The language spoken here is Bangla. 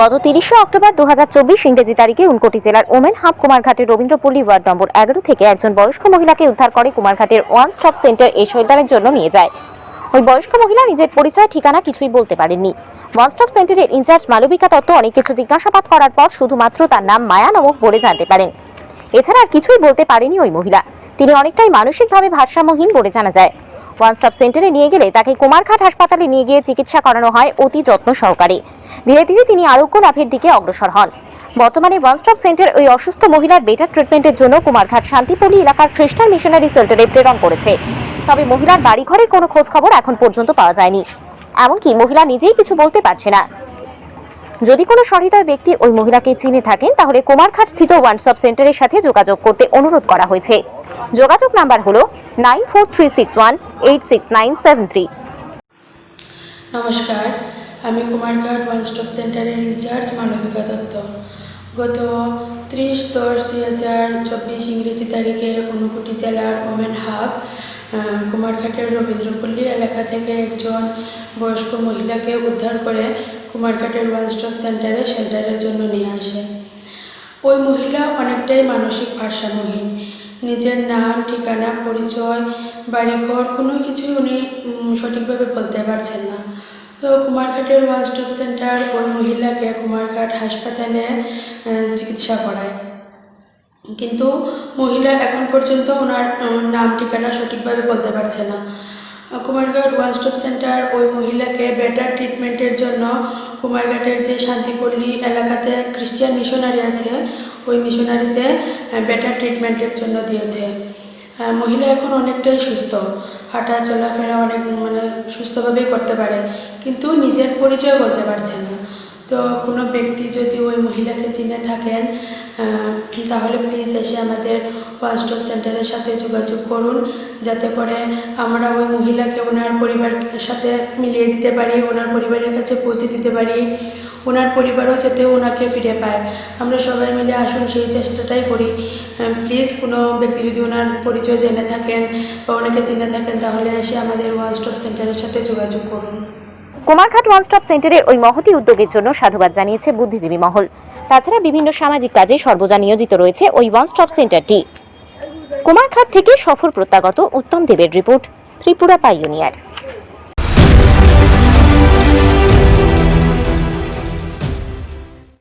গত তিরিশে অক্টোবর দু হাজার চব্বিশ ইংরেজি তারিখে উনকোটি জেলার ওমেন হাব কুমারঘাটের রবীন্দ্রপল্লী ওয়ার্ড নম্বর এগারো থেকে একজন বয়স্ক মহিলাকে উদ্ধার করে কুমারঘাটের ওয়ান স্টপ সেন্টার এই শৈলদানের জন্য নিয়ে যায়। ওই বয়স্ক মহিলা নিজের পরিচয়, ঠিকানা কিছুই বলতে পারেননি। ওয়ান স্টপ সেন্টারের ইনচার্জ মালবিকা দত্ত অনেক কিছু জিজ্ঞাসাবাদ করার পর শুধুমাত্র তার নাম মায়া নামক বলে জানতে পারেন। এছাড়া আর কিছুই বলতে পারেনি ওই মহিলা। তিনি অনেকটাই মানসিকভাবে ভারসাম্যহীন বলে জানা যায়। ওয়ান স্টপ সেন্টারে নিয়ে গেলে তাকে কুমারঘাট হাসপাতালে নিয়ে গিয়ে চিকিৎসা করানো হয় অতি যত্ন সহকারে। ধীরে ধীরে তিনি আরোগ্য লাভের দিকে অগ্রসর হন। বর্তমানে ওয়ান স্টপ সেন্টার ওই অসুস্থ মহিলার বেটার ট্রিটমেন্টের জন্য কুমারঘাট শান্তিপল্লী এলাকার খ্রিস্টান মিশনারি সেন্টারে প্রেরণ করেছে। তবে মহিলার বাড়িঘরের কোনো খোঁজ খবর এখন পর্যন্ত পাওয়া যায়নি। এমনকি মহিলা নিজেই কিছু বলতে পারছে না। যদি কোনো সহৃদয় ব্যক্তি ওই মহিলাকে চিনে থাকেন, তাহলে কুমারঘাট স্থিত ওয়ান স্টপ সেন্টারের সাথে যোগাযোগ করতে অনুরোধ করা হয়েছে। যোগাযোগ নাম্বার হলো nine four three six one eight six nine seven three. নমস্কার, আমি কুমারঘাট ওয়ান স্টপ সেন্টারের ইনচার্জ মানবিকা দত্ত। গত ত্রিশ দশ দুই হাজার চব্বিশ ইংরেজি তারিখে ঊনকোটি জেলার ওমেন হাব কুমারঘাটের রবীন্দ্রপল্লী এলাকা থেকে একজন বয়স্ক মহিলাকে উদ্ধার করে কুমারঘাটের ওয়ান স্টপ সেন্টারে শেল্টারের জন্য নিয়ে আসে। ওই মহিলা অনেকটাই মানসিক ভারসাম্যহীন। নিজের নাম, ঠিকানা, পরিচয়, বাড়িঘর কোনো কিছুই উনি সঠিকভাবে বলতে পারছেন না। তো কুমারঘাটের ওয়ান স্টপ সেন্টার ওই মহিলাকে কুমারঘাট হাসপাতালে চিকিৎসা করায়। কিন্তু মহিলা এখন পর্যন্ত ওনার নাম, ঠিকানা সঠিকভাবে বলতে পারছে না। কুমারঘাট ওয়ান স্টপ সেন্টার ওই মহিলাকে বেটার ট্রিটমেন্টের জন্য কুমারঘাটের যে শান্তিপল্লী এলাকাতে খ্রিস্টিয়ান মিশনারি আছে ওই মিশনারিতে বেটার ট্রিটমেন্টের জন্য দিয়েছে। মহিলা এখন অনেকটাই সুস্থ। হাঁটা চলাফেরা অনেক মানে সুস্থভাবেই করতে পারে। কিন্তু নিজের পরিচয় বলতে পারছে না। তো কোনো ব্যক্তি যদি ওই মহিলাকে চিনে থাকেন তাহলে প্লিজ এসে আমাদের ওয়ান স্টপ সেন্টারের সাথে যোগাযোগ করুন, যাতে করে আমরা ওই মহিলাকে ওনার পরিবারের সাথে মিলিয়ে দিতে পারি, ওনার পরিবারের কাছে পৌঁছে দিতে পারি, ওনার পরিবারও যাতে ওনাকে ফিরে পায়। আমরা সবাই মিলে আসুন সেই চেষ্টাটাই করি। প্লিজ কোনো ব্যক্তি যদি ওনার পরিচয় জেনে থাকেন বা ওনাকে চিনে থাকেন, তাহলে এসে আমাদের ওয়ান স্টপ সেন্টারের সাথে যোগাযোগ করুন। কুমারঘাট ওয়ান স্টপ সেন্টারের ওই মহতি উদ্যোগের জন্য সাধুবাদ জানিয়েছে বুদ্ধিজীবী মহল। তাছাড়া বিভিন্ন সামাজিক কাজে সর্বজা নিয়োজিত রয়েছে ওই ওয়ান স্টপ সেন্টারটি কুমারঘাট থেকে সফর প্রত্যাগত উত্তম দেবের রিপোর্ট, ত্রিপুরা পাইওনিয়ার।